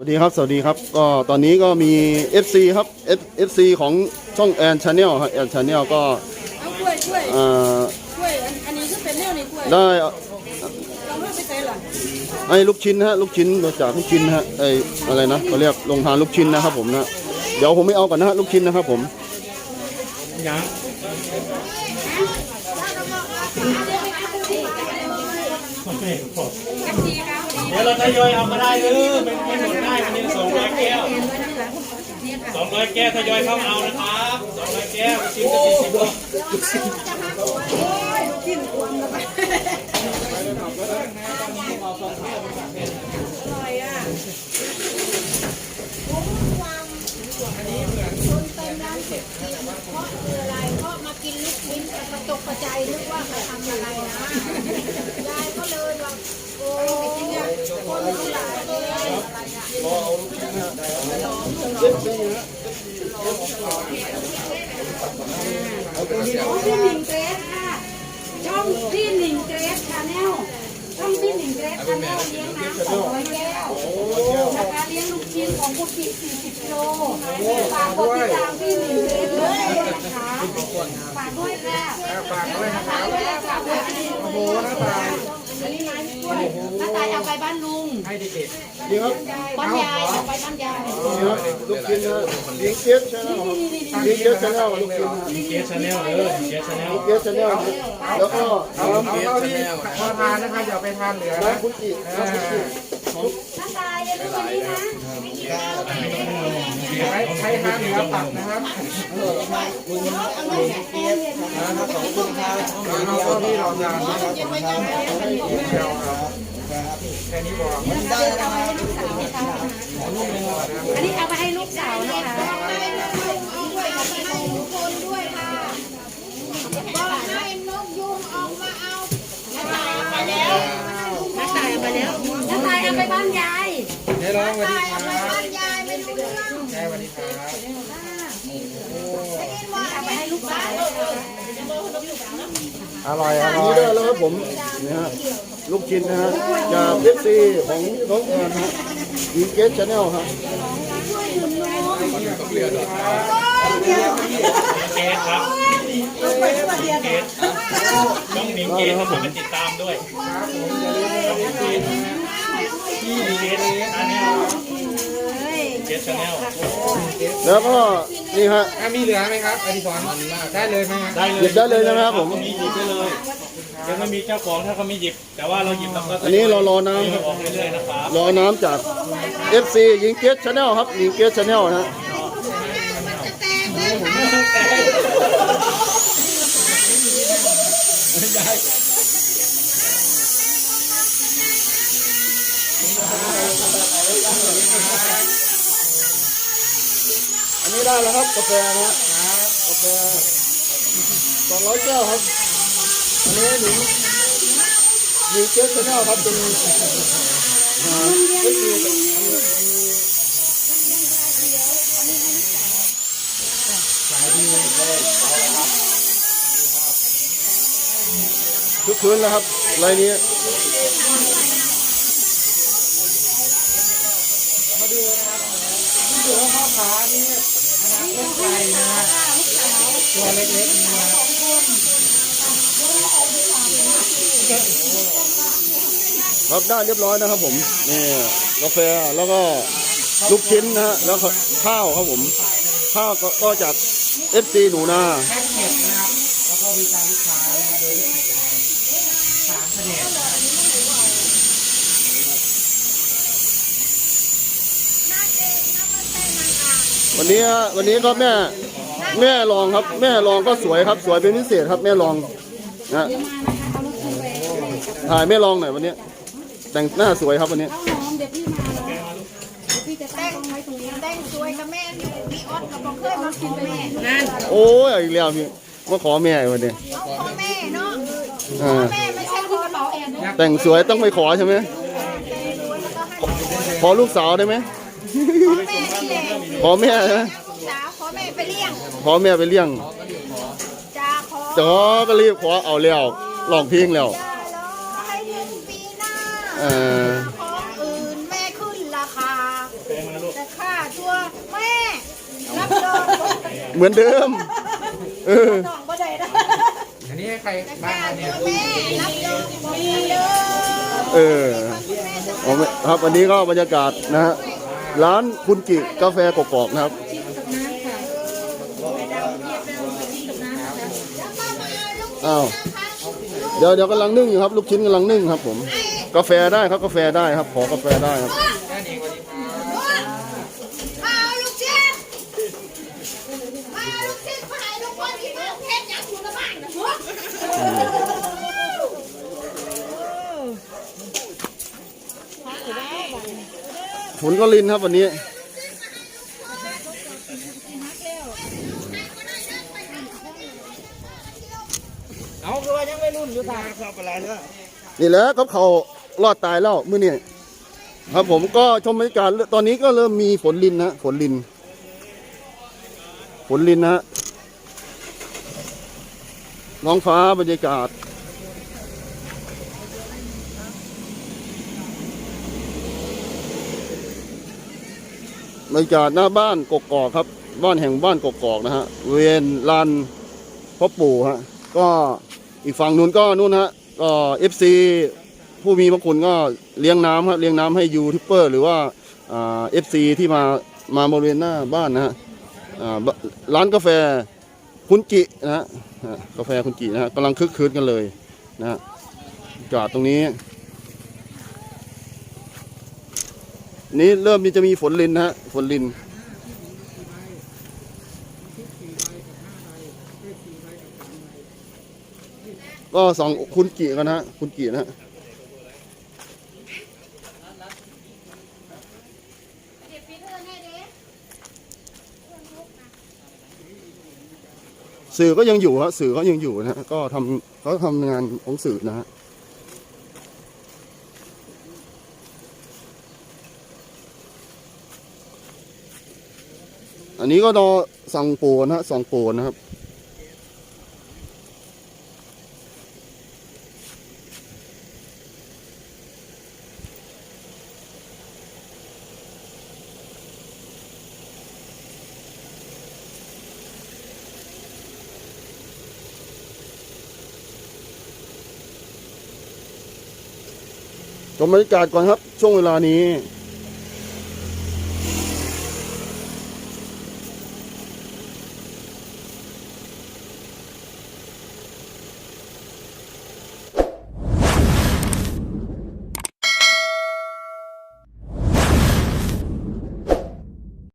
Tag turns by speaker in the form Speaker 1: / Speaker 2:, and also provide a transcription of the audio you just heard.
Speaker 1: สวัสดีครับ สวัสดีครับ ก็ตอนนี้ก็มี FC ครับ F FC ของช่องแอนชาแนลครับแอนชาแนลก็
Speaker 2: เอากล้วยกล้วย
Speaker 1: เอ่อก
Speaker 2: ล้วยอันอันนี้คือเป็นแนวนี่กล้วย
Speaker 1: ได้
Speaker 2: เราไม่ไปใส่หรอ
Speaker 1: ให้ลูกชิ้นนะฮะลูกชิ้นมาจากลูกชิ้นนะฮะไออะไรนะเขาเรียกโรงทานลูกชิ้นนะครับผมนะเดี๋ยวผมไม่เอาก่อนนะฮะลูกชิ้นนะครับผม
Speaker 3: ยัง เดี๋ยวเราทยอยเอามาได้เลยไม่ไม่หมดได้วันนี้สองร้อยแก้วสองร้อยแก้วทยอยเข้ามาเอานะครับสองร้อยแก้วชิมก็สี่สิบโล
Speaker 4: เพราะมากินลูกชิ้นแต่กระตกกระจายนึกว่าเขาทำอะไรนะ ยายก็เลยว่าโอ้ยจริง อะคนที่หลายเลย
Speaker 2: พี่หนิงเกรสค่ะ ช่องพี่หนิงเกรสชาแนลช่องพี่หนิงเกรสชาแนลเลี้ยงน้ำสองร้อยแก้วนะคะเลี้ยงลูกชิ้นของคุณพี่40กิโลฝากกดติดตามพี่หนิงเกรสด้วยนะคะฝากด้วยค่ะฝากด้วยนะคะฝากด้วยค่ะโอ้โหน้าตาย น้าตายเอาไปบ้านลุง
Speaker 1: ดีครับ
Speaker 2: บ้านยายเอาไปบ้านยาย
Speaker 1: ดีครับลูกชิ้นนะลิงเกสชาแนลลิงเกสชาแนลลูกชิ้นนะ
Speaker 3: มีเกสชาแนลเออมีเกสชาแนล
Speaker 1: ลิงเกสชาแนลแล้วก็น้
Speaker 5: เอาเท่าที่พอทานนะครับอย่าไปทานเหลือำนะ
Speaker 1: น้ำพุจิน้ำพุจิ
Speaker 2: น้าตายอย่าลืมวันนี้นะ
Speaker 5: ใครใครทานเหลือตักนะครับเอาเท่าที่เราทานนะครับ เดียวครับแค่นี้พอ
Speaker 2: อันนี้เอาไปให้ลูกสาวนะคะ
Speaker 4: คนด้วยค่ะบอกให้นกยุงออกมาเอา
Speaker 2: ไปแล้วน้าตายไปแล้วน้าตายเอาไปบ้านยาย
Speaker 5: เดี๋ยวร้องสวัสดี
Speaker 4: ตาย
Speaker 5: ครับ
Speaker 4: ไปบ้านยายไม่รู้เรื่อง
Speaker 5: แม่สวัสดีครับ
Speaker 2: อาไปให้ลูกสาว
Speaker 5: อร่อยอ
Speaker 1: อัน
Speaker 5: ร่อ
Speaker 1: นี้
Speaker 5: ย
Speaker 1: ได้แล้วครับผมนะฮะลูกชิ้นนะฮะจากเอฟซีของน้องแอนฮะลิงเกสชาแนลครับ
Speaker 3: เกสครับเกสต้องมีเกสครับผมติดตามด้วยที่เกสอันนี้เกสชาแนล
Speaker 1: แล้วก็ นี่ฮะ
Speaker 5: อะมีเหลือไหมครับอดิศรได้เลยไหมครับ
Speaker 3: ได้เลย
Speaker 1: หยิบได้เลยนะครับผม
Speaker 3: มีหยิบได้เลยยังไม่มีเจ้าของถ้าเขาไม่หยิบ แต่ว่าเราหยิบเราก็
Speaker 1: อันนี้เรารอน้
Speaker 3: ให้ออกเรื่อยๆนะครับำ
Speaker 1: รอน้ำจาก FC ยิงเกสชาแนลครับยิงเกสชาแนลนะฮะ อันนี้ได้แล้วครับกาแฟนะกาแฟสองร้อยแก้วครับอันนี้หนึ่งยิงเกสชาแนลครับเป็นอ่า FC ทุกคืนแล้วครับรายนี้
Speaker 5: ตัวพ่อขานี่ ลูกไทรนะตัวเล็กๆนะ
Speaker 1: ครับได้เรียบร้อยนะครับผมนี่กาแฟแล้วก็ลูกชิ้นนะฮะแล้วข้าวครับผม ข้าวก็จาก FC หนูนา
Speaker 5: แพ็กเกจนะครับ แล้วก็บริการลูกค้านะฮะโดยที่สามแผนกนะครับ
Speaker 1: วันนี้ฮะวันนี้ก็แม่แม่รองครับ แม่รองก็สวยครับ สวยเป็นพิเศษครับ แม่รองนะถ่ายแม่รองหน่อยวันนี้ แต่งหน้าสวยครับวันนี้
Speaker 2: หอมเดี๋ยวพี่มาแล้วพี่จะตั้งกล้องไว้ตรงนี้
Speaker 4: แต่งสวยกับแม่อยู่พี่ออสกับบอกเคยมากินแม่
Speaker 2: นั่น
Speaker 1: โอ้ยอีกแล้วพี่มาขอแม่วันนี้
Speaker 4: เอาพ่อแม่เนาะ
Speaker 1: อ่า
Speaker 4: แม่ไม่ใช่คนเราแอน
Speaker 1: แต่งสวยต้องไปขอใช่ไหมขอลูกสาวได้ไหม
Speaker 4: ขอแม่เละ
Speaker 1: ขอใช่ไหม
Speaker 4: ลูาขอแม่ไปเลี้ยง
Speaker 1: ขอแม่ไปเลี้ยง
Speaker 4: จ้าขอ
Speaker 1: ก็รีบขอเอาเร็วลองเพลงแล้ว
Speaker 4: งปีหน้
Speaker 1: เออ
Speaker 4: ขออื่นแม่ขึ้นราคาแต่คาตัวแม่รับรอง
Speaker 1: เหมือนเดิม เออ
Speaker 2: น้องบ่ได้นะ
Speaker 5: อันนี้ใครบ้านตัเนี่ย ว
Speaker 4: แม่รับรองบ่มีเยอ
Speaker 1: อ ขออครับวันนี้ก็บรรยากาศนะฮะ ร้านคุณกิกาแฟกอกๆนะครับ อ้าว เดี๋ยวเดี๋ยวกำลังนึ่งอยู่ครับ ลูกชิ้นกำลังนึ่งครับ ผม กาแฟได้ครับ กาแฟได้ครับ ขอกาแฟได้ครับ
Speaker 5: แค่ นี้สวัสดีครับ
Speaker 4: เอาลูกชิ้นเอาลูกชิ้นไปให้ลูกคนที่มาเทศยังอยู่ในบ้านนะพวก
Speaker 1: ฝนก็ลินครับวันนี้
Speaker 5: เอาคือว่ายังไม่รุ่นอยู่ทางครับอะไรเนี่ย
Speaker 1: นี่แหละครับเขารอดตายแล้วมื้อนี้ครับผมก็ชมบรรยากาศตอนนี้ก็เริ่มมีฝนลินนะฝนลิน ฝนลินนะฮะน้องฟ้าบรรยากาศ บรรยากาศหน้าบ้านกกอกครับ บ้านแห่งบ้านกกอกนะฮะเวียนลานพ่อปู่ฮะก็อีกฝั่งนู้นก็นู่นฮะก็เอฟซีผู้มีพระคุณก็เลี้ยงน้ำครับเลี้ยงน้ำให้ยูทูบเบอร์หรือว่าเอฟซีที่มามาบริเวณหน้าบ้านนะฮะร้านกาแฟคุณจินะฮะกาแฟคุณจินะฮะกำลังคึกคืนกันเลยนะฮะบรรยากาศตรงนี้ นี่เริ่มมีจะมีฝนลินนะฮะฝนลินก็สองคุณกี่กันนะฮะคุณกี่นะฮะสื่อก็ยังอยู่ฮะสื่อก็ยังอยู่นะฮะก็ทำเขาทำงานของสื่อนะฮะ อันนี้ก็รอสั่งโปรนะฮะสั่งโปรนะครับ ชมบรรยากาศก่อนครับ ช่วงเวลานี้